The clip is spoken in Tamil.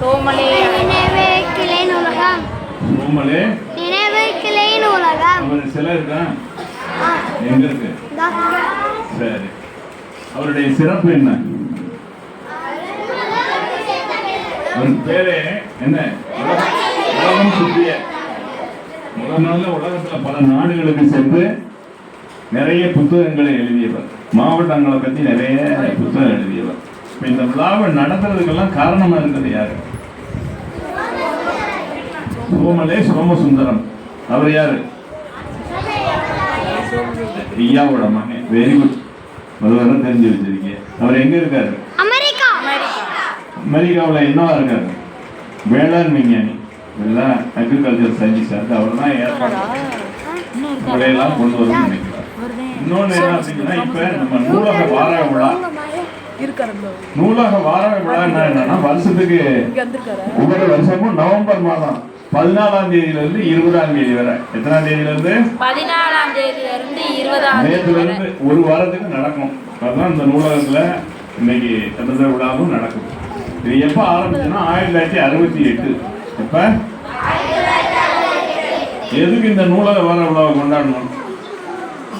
சோமலே. நினைவு கிளை நூலகம். சோமலே. நினைவு கிளை நூலகம். அவர் சிலை இருக்கா? ஆ, எங்க இருக்கு? இதோ. சரி. அவருடைய சிறப்பு என்ன? அவருக்கு பேரே என்ன? உலக- உலகம் சுற்றிய. முதல் நாள்ல உலகத்துல பல நாடுகளுக்கு சென்று நிறைய புத்தகங்களை எழுதியவர். மாவட்டங்களை பத்தி நிறைய புத்தகம் எழுதியவர். இப்ப இந்த விழாவை நடத்துறதுக்கெல்லாம் காரணமா இருக்கிறது யாரு? சோமலே சோமசுந்தரம் அவர் யாரு? ஐயாவோட மகன். வெரி குட் முதல்ல தெரிஞ்சு வச்சிருக்கீங்க. அவர் எங்க இருக்காரு? அமெரிக்கா. அமெரிக்காவுல என்னவா இருக்காரு? வேளாண் விஞ்ஞானி எல்லாம் அக்ரிகல்ச்சர் சயின்டிஸ்ட் அவர் தான் ஏற்பாடு. கொண்டு வந்து நினைக்கிறார். இன்னொன்னு என்ன அப்படின்னா இப்ப நம்ம நூலக வார விழா. இருக்காரு நூலக வார விழா என்னன்னா வருஷத்துக்கு ஒவ்வொரு வருஷமும் நவம்பர் மாதம் பதினாலாம் தேதியில இருந்து இருபதாம் தேதி வரை. எத்தனாம் தேதியில இருந்து பதினாலாம் தேதியில இருந்து இருபதாம் நேற்றுல இருந்து ஒரு வாரத்துக்கு நடக்கும். அதுதான் இந்த நூலகத்துல இன்னைக்கு கந்தத விழாவும் நடக்கும். இது எப்ப ஆரம்பிச்சுன்னா ஆயிரத்தி தொள்ளாயிரத்தி அறுபத்தி எட்டு. எப்ப? எதுக்கு இந்த நூலக வார விழாவை கொண்டாடணும்?